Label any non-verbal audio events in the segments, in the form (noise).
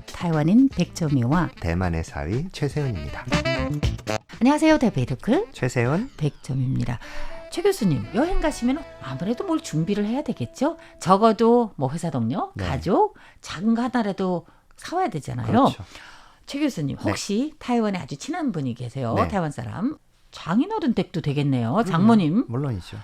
台湾인 백점이와 대만의 사위 최세훈입니다. 안녕하세요 대베이드크 최세훈 백점입니다. 최 교수님 여행 가시면 아무래도 뭘 준비를 해야 되겠죠? 적어도 뭐 회사 동료, 네. 가족 작은 거 하나라도 사와야 되잖아요. 그렇죠. 최 교수님 혹시 타이완에 아주 친한 분이 계세요? 네. 타이완 사람 장인어른 댁도 되겠네요. 장모님 물론이죠.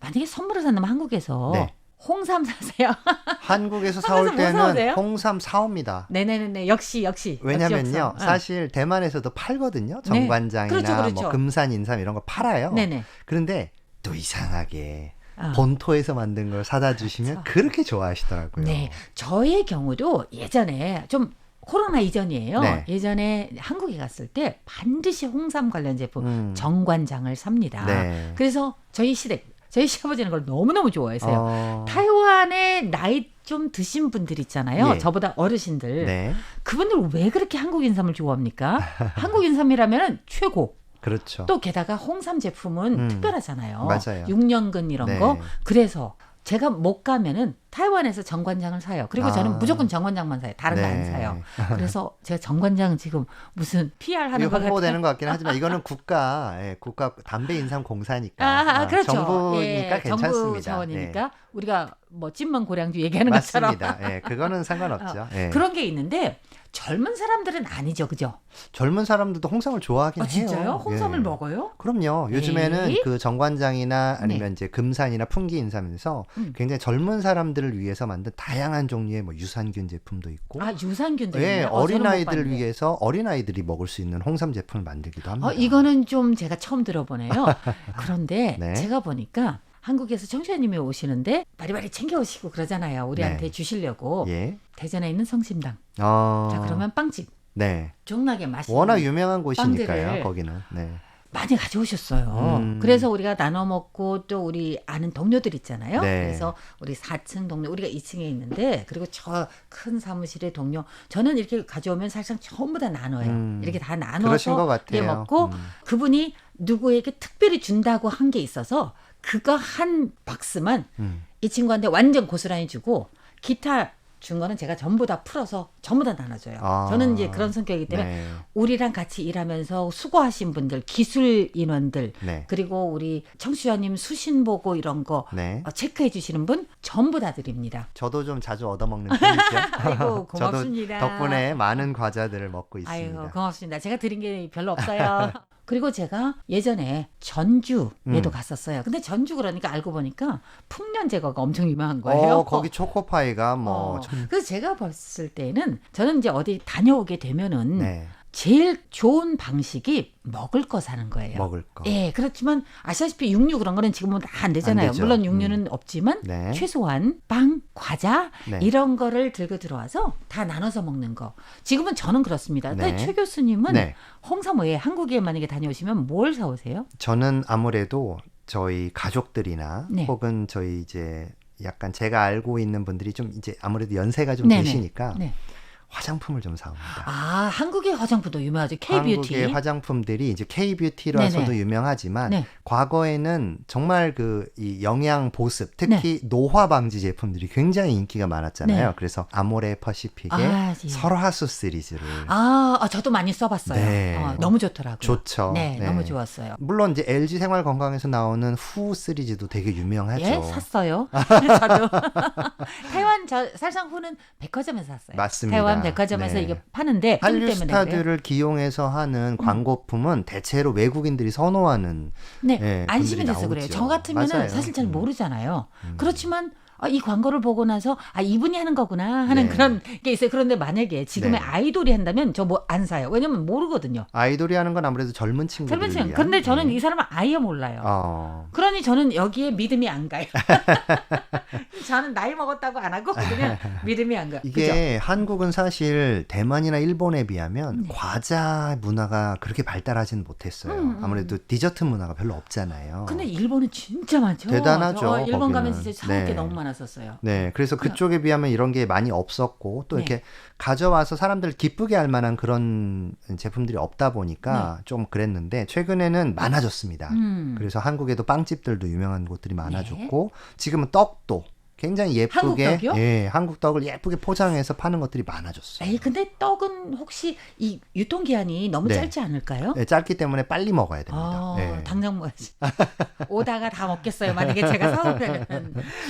만약에 선물을 산다면 한국에서 네. 홍삼 사세요. (laughs) 한국에서 사올 뭐 때는 사오세요? 홍삼 사옵니다. 네네네 역시 역시 왜냐면요, 역시 역삼. 사실 대만에서도 팔거든요. 정관장이나 그렇죠, 그렇죠. 뭐 금산 인삼 이런 거 팔아요. 어. 네네. 그런데 또 이상하게 아. 본토에서 만든 걸 사다 주시면 그렇죠. 그렇게 좋아하시더라고요. 네, 저의 경우도 예전에 좀 코로나 이전이에요. 네. 예전에 한국에 갔을 때 반드시 홍삼 관련 제품 음. 정관장을 삽니다. 네. 그래서 저희 시댁, 저희 시아버지는 그걸 너무너무 좋아해서요. 어, 타이완에 나이 좀 드신 분들 있잖아요. 예. 저보다 어르신들. 네, 그분들 왜 그렇게 한국 인삼을 좋아합니까? (laughs) 한국 인삼이라면 최고. 그렇죠. 또 게다가 홍삼 제품은 음, 특별하잖아요. 맞아요. 6년근 이런 네. 거. 그래서 제가 못 가면은 타이완에서 정관장을 사요. 그리고 아. 저는 무조건 정관장만 사요. 다른 거 안 네. 사요. 그래서 제가 정관장 지금 무슨 PR 하는 거. 홍보되는 것 같긴 하지만 이거는 국가 예, 국가 담배 인삼 공사니까 아, 아, 그렇죠. 정부니까 예, 괜찮습니다. 정부 자원이니까 우리가 뭐 찐만 고량주 얘기하는 것처럼 맞습니다. 예, 그거는 상관없죠. 예. 그런 게 있는데 젊은 사람들은 아니죠, 그죠? 젊은 사람들도 홍삼을 좋아하긴 아, 진짜요? 해요. 홍삼을 예. 먹어요? 그럼요. 요즘에는 네. 그 정관장이나 아니면 이제 금산이나 풍기 인삼에서 음. 굉장히 젊은 사람들을 위해서 만든 다양한 종류의 뭐 유산균 제품도 있고 아 유산균도 예, 있네요. 어, 저는 못 어린아이들을 봤는데. 위해서 어린 아이들이 먹을 수 있는 홍삼 제품을 만들기도 합니다. 어, 이거는 좀 제가 처음 들어보네요. (laughs) 그런데 네. 제가 보니까 한국에서 청취자님이 오시는데 바리바리 챙겨 오시고 그러잖아요. 우리한테 네. 주시려고 예. 대전에 있는 성심당. 어. 자 그러면 빵집 네. 존나게 맛있는 워낙 유명한 곳이니까요. 거기는. 네. 많이 가져오셨어요. 음. 그래서 우리가 나눠 먹고 또 우리 아는 동료들 있잖아요. 네. 그래서 우리 4층 동료 우리가 2층에 있는데 그리고 저 큰 사무실의 동료 저는 이렇게 가져오면 사실상 전부 다 나눠요. 음. 이렇게 다 나눠서. 예, 먹고 음. 그분이 누구에게 특별히 준다고 한 게 있어서 그거 한 박스만 음. 이 친구한테 완전 고스란히 주고 기타 준 거는 제가 전부 다 풀어서 전부 다 나눠줘요. 아. 저는 이제 그런 성격이기 때문에 네. 우리랑 같이 일하면서 수고하신 분들, 기술 인원들, 네. 그리고 우리 청취자님 수신 보고 이런 거 네. 어, 체크해 주시는 분 전부 다 드립니다. 저도 좀 자주 얻어먹는 편이죠. (laughs) 아이고 (laughs) 고맙습니다. 덕분에 많은 과자들을 먹고 있습니다. 아이고 고맙습니다. 제가 드린 게 별로 없어요. (laughs) 그리고 제가 예전에 전주에도 음. 갔었어요. 근데 전주 그러니까 알고 보니까 풍년 제거가 엄청 유명한 거예요. 어, 거기 초코파이가 뭐 어. 참- 그래서 제가 봤을 때는 저는 이제 어디 다녀오게 되면은 네. 제일 좋은 방식이 먹을 거 사는 거예요. 먹을 거. 예, 그렇지만 아시다시피 육류 그런 거는 지금은 다 안 되잖아요. 안. 물론 육류는 없지만 네. 최소한 빵, 과자 네. 이런 거를 들고 들어와서 다 나눠서 먹는 거. 지금은 저는 그렇습니다. 근데 네. 최 교수님은 네. 홍삼호에 한국에 만약에 다녀오시면 뭘 사오세요? 저는 아무래도 저희 가족들이나 네. 혹은 저희 이제 약간 제가 알고 있는 분들이 좀 이제 아무래도 연세가 좀 네네. 드시니까 네. 화장품을 좀 사옵니다. 아, 한국의 화장품도 유명하죠. K-뷰티. 한국의 화장품들이 이제 K-뷰티라서도 네네. 유명하지만 네. 과거에는 정말 그 이 영양 보습, 특히 노화 방지 제품들이 굉장히 인기가 많았잖아요. 네. 그래서 아모레 퍼시픽의 아, 예. 설화수 시리즈를 아, 아, 저도 많이 써 봤어요. 네. 어, 너무 좋더라고요. 좋죠. 네, 네. 너무 좋았어요. 물론 이제 LG 생활 건강에서 나오는 후 시리즈도 되게 유명하죠. 예, 샀어요. (laughs) 저도台湾저 (laughs) 살상 후는 백화점에서 샀어요. 맞습니다. 台湾백화점에서 네. 이게 파는데 좀 한류. 스타들을 기용해서 하는 광고품은 대체로 외국인들이 선호하는 네, 예, 안심이 돼서 그래요. 저 같으면 맞아요. 사실 잘 음. 모르잖아요. 그렇지만 아, 이 광고를 보고 나서 아 이분이 하는 거구나 하는 네. 그런 게 있어요. 그런데 만약에 지금의 네. 아이돌이 한다면 저 뭐 안 사요. 왜냐면 모르거든요. 아이돌이 하는 건 아무래도 젊은 친구들 젊은 친구. 그런데 저는 이 사람은 아예 몰라요. 어. 그러니 저는 여기에 믿음이 안 가요. (laughs) 저는 나이 먹었다고 안 하고 그냥 (laughs) 믿음이 안. 그죠? 이게 한국은 사실 대만이나 일본에 비하면 네. 과자 문화가 그렇게 발달하지는 못했어요. 음, 음, 아무래도 디저트 문화가 별로 없잖아요. 근데 일본은 진짜 많죠. 대단하죠, 저 일본 거기는. 가면 진짜 사올 게 네. 너무 많 았었어요. 네, 그래서 그쪽에 비하면 이런 게 많이 없었고 또 네. 이렇게 가져와서 사람들 기쁘게 할 만한 그런 제품들이 없다 보니까 좀 그랬는데 최근에는 많아졌습니다. 네. 음. 그래서 한국에도 빵집들도 유명한 곳들이 많아졌고 지금은 떡도 굉장히 예쁘게 한국 떡이요? 예, 한국 떡을 예쁘게 포장해서 파는 것들이 많아졌어요. 에이 근데 떡은 혹시 이 유통 기한이 너무 네. 짧지 않을까요? 예, 짧기 때문에 빨리 먹어야 됩니다. 아, 예. 당장 먹어야지. (laughs) 오다가 다 먹겠어요. 만약에 제가 사오면.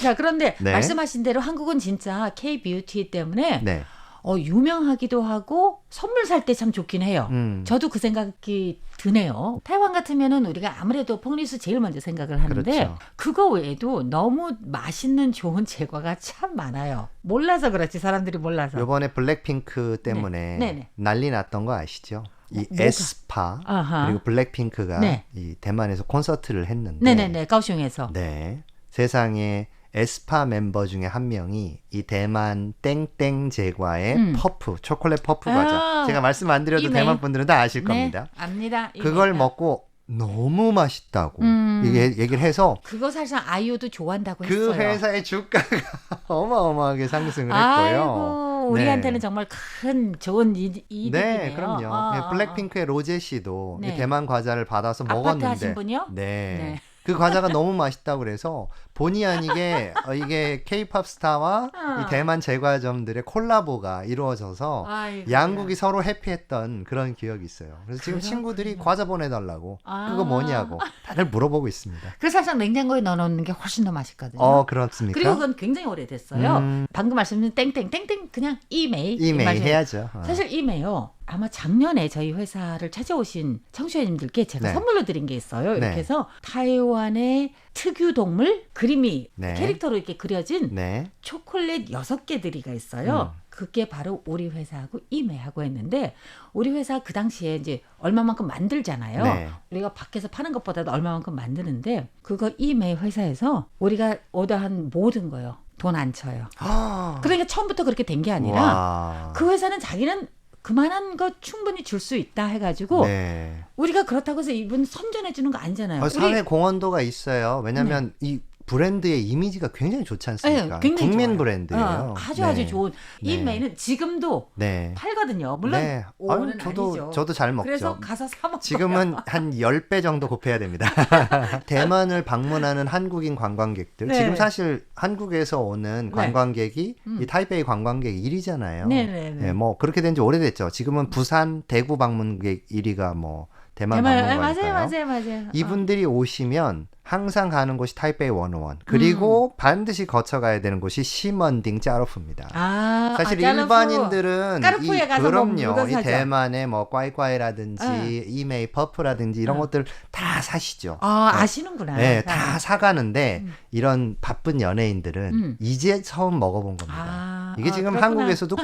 자, 그런데 네. 말씀하신 대로 한국은 진짜 K 뷰티 때문에 네. 어, 유명하기도 하고 선물 살 때 참 좋긴 해요. 음. 저도 그 생각이 드네요. 타이완 같으면은 우리가 아무래도 퐁리수 제일 먼저 생각을 하는데 그렇죠. 그거 외에도 너무 맛있는 좋은 제과가 참 많아요. 몰라서 그렇지 사람들이 몰라서. 요번에 블랙핑크 때문에 네. 네네. 난리 났던 거 아시죠? 이 뭐가? 에스파 아하. 그리고 블랙핑크가 네. 이 대만에서 콘서트를 했는데 네네네 가오슝에서. 네. 세상에 에스파 멤버 중에 한 명이 이 대만 땡땡 제과의 음. 퍼프 초콜릿 퍼프 아, 과자 제가 말씀 안 드려도 이메일. 대만 분들은 다 아실 겁니다. 네, 압니다. 그걸 이메일. 먹고 너무 맛있다고 음. 이게 얘기를 해서 그거 사실상 아이유도 좋아한다고 그 했어요. 회사의 주가가 (laughs) 어마어마하게 상승을 했고요. 아이고 우리한테는 네. 정말 큰 좋은 이- 이득이네요. 네, 그럼요. 어, 네, 어, 블랙핑크의 로제 씨도 네. 이 대만 과자를 받아서 아파트 먹었는데, 하신 분이요? 네. 네. 그 과자가 너무 맛있다고 그래서 본의 아니게 (laughs) 어, 이게 케이팝 스타와 어. 이 대만 제과점들의 콜라보가 이루어져서 아이고, 양국이 서로 해피했던 그런 기억이 있어요. 그래서 지금 그렇군요. 친구들이 과자 보내달라고 아. 그거 뭐냐고 다들 물어보고 있습니다. 그 사실상 냉장고에 넣어놓는 게 훨씬 더 맛있거든요. 어 그렇습니까? 그리고 그건 굉장히 오래됐어요. 음. 방금 말씀드린 땡땡 땡땡 그냥 이메이 이메일 말씀- 해야죠. 어. 사실 이메요. 아마 작년에 저희 회사를 찾아오신 청취자님들께 제가 네. 선물로 드린 게 있어요. 이렇게 네. 해서 타이완의 특유 동물 그 림이 네. 캐릭터로 이렇게 그려진 네. 초콜릿 여섯 개 들이가 있어요. 그게 바로 우리 회사하고 이메하고 했는데 우리 회사 그 당시에 이제 얼마만큼 만들잖아요. 네. 우리가 밖에서 파는 것보다도 얼마만큼 만드는데 그거 이메 회사에서 우리가 오더한 모든 거요. 돈 안 쳐요. 아. 그러니까 처음부터 그렇게 된 게 아니라 와. 그 회사는 자기는 그만한 거 충분히 줄 수 있다 해가지고 네. 우리가 그렇다고 해서 이분 선전해 주는 거 아니잖아요. 어, 사회 공헌도가 있어요. 왜냐하면 이 브랜드의 이미지가 굉장히 좋지 않습니까? 네, 굉장히 국민 좋아요. 브랜드예요. 어, 아주 네. 아주 좋은 네. 이메일은 지금도 네. 팔거든요. 물론 네. 오는 아유, 저도 아니죠. 저도 잘 먹죠. 그래서 가서 사 먹어요. 지금은 한 10배 정도 곱해야 됩니다. (laughs) 대만을 방문하는 한국인 관광객들. 네. 지금 사실 한국에서 오는 관광객이 음. 이 타이베이 관광객 1위잖아요. 네네네. 뭐 그렇게 된 지 오래됐죠. 지금은 부산, 대구 방문객 1위가 뭐 대만 대만-. 맞아요, 맞아요, 맞아요. 어. 이분들이 오시면 항상 가는 곳이 타이베이 101 그리고 반드시 거쳐가야 되는 곳이 시먼딩 짜로프입니다. 아, 사실 아. 일반인들은 까르푸에 이, 뭐 그럼요. 이. 대만의 뭐 꽈이꽈이라든지 어. 이메이 퍼프라든지 이런 어. 것들 다 사시죠. 아 아시는구나. 네, 다 사가는데 음. 이런 바쁜 연예인들은 음. 이제 처음 먹어본 겁니다. 아, 이게 아, 지금 그렇구나. 한국에서도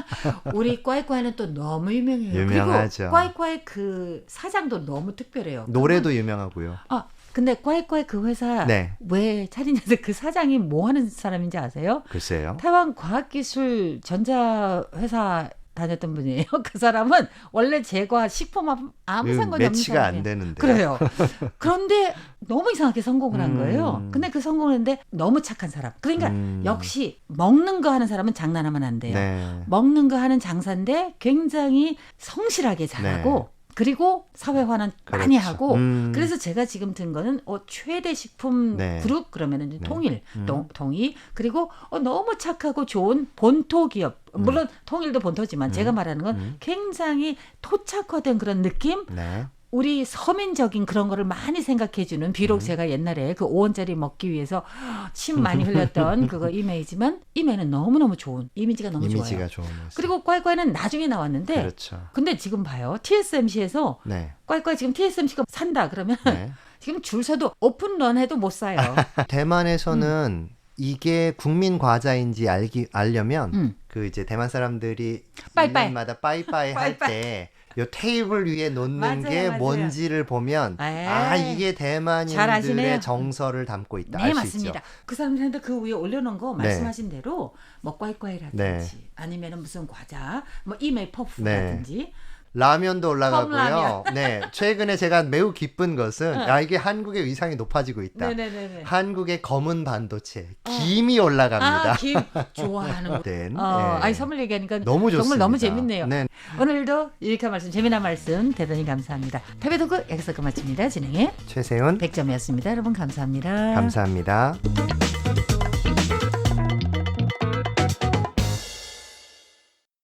우리 꽈이꽈이는 또 너무 유명해요. 유명하죠. 그리고 꽈이꽈이 그 사장도 너무 특별해요. 노래도 유명하고요. 아 근데 꽈이꽈이 그 회사 네, 왜 차리냐서 그 사장이 뭐 하는 사람인지 아세요? 글쎄요. 타이완 과학기술 전자 회사 다녔던 분이에요. (laughs) 그 사람은 원래 제과 식품 아무 아무 이거 상관이 없는 매치가 안. 되는데. 그래요. (laughs) 그런데 너무 이상하게 성공을 한 음. 거예요. 근데 그 성공했는데 너무 착한 사람. 그러니까 음. 역시 먹는 거 하는 사람은 장난하면 안 돼요. 네. 먹는 거 하는 장사인데 굉장히 성실하게 잘하고 그리고 사회화는 많이 네. 그렇죠. 하고 음. 그래서 제가 지금 든 거는 어, 최대 식품 네. 그룹 그러면은 네. 통일 음. 동, 통일 그리고 어, 너무 착하고 좋은 본토 기업 물론 통일도 본토지만 제가 말하는 건 음. 굉장히 토착화된 그런 느낌 네. 우리 서민적인 그런 거를 많이 생각해 주는 비록 음. 제가 옛날에 그 5원짜리 먹기 위해서 침 많이 흘렸던 (laughs) 그거 이메이지만 이메는 너무너무 좋은 이미지가 너무 이미지가 좋아요. 그리고 꽈이꽈이는 나중에 나왔는데 그렇죠. 근데 지금 봐요. TSMC에서 네. 꽈이꽈이 지금 TSMC가 산다 그러면 네. (laughs) 지금 줄 서도 오픈런 해도 못 사요. (laughs) 대만에서는 이게 국민 과자인지 알기 알려면 음. 그 이제 대만 사람들이 빠이빠이. 1년마다 빠이빠이 할. 때 요 테이블 위에 놓는 맞아요, 게 맞아요. 뭔지를 보면 에이. 아 이게 잘 아시네요. 대만인들의 정서를 담고 있다 네 맞습니다. 있죠. 그 사람들한테 그 위에 올려놓은 거 네. 말씀하신 대로 뭐 꽈이꽈이라든지 네. 아니면은 무슨 과자 뭐 이메 퍼프라든지 라면도 올라가고요. 컵라면. 네 최근에 제가 매우 기쁜 것은 응. 아 이게 한국의 위상이 높아지고 있다. 네네네네. 한국의 검은 반도체 김이 올라갑니다. 아, 김 좋아하는 거. 된, (laughs) 어, 예. 아니 선물 얘기하니까 너무 좋습니다. 정말 너무 재밌네요. 네. 오늘도 유익한 말씀, 재미난 말씀 대단히 감사합니다. 패배도그 여기서 끝마칩니다. 진행해 최세훈 백점이었습니다. 여러분 감사합니다. 감사합니다.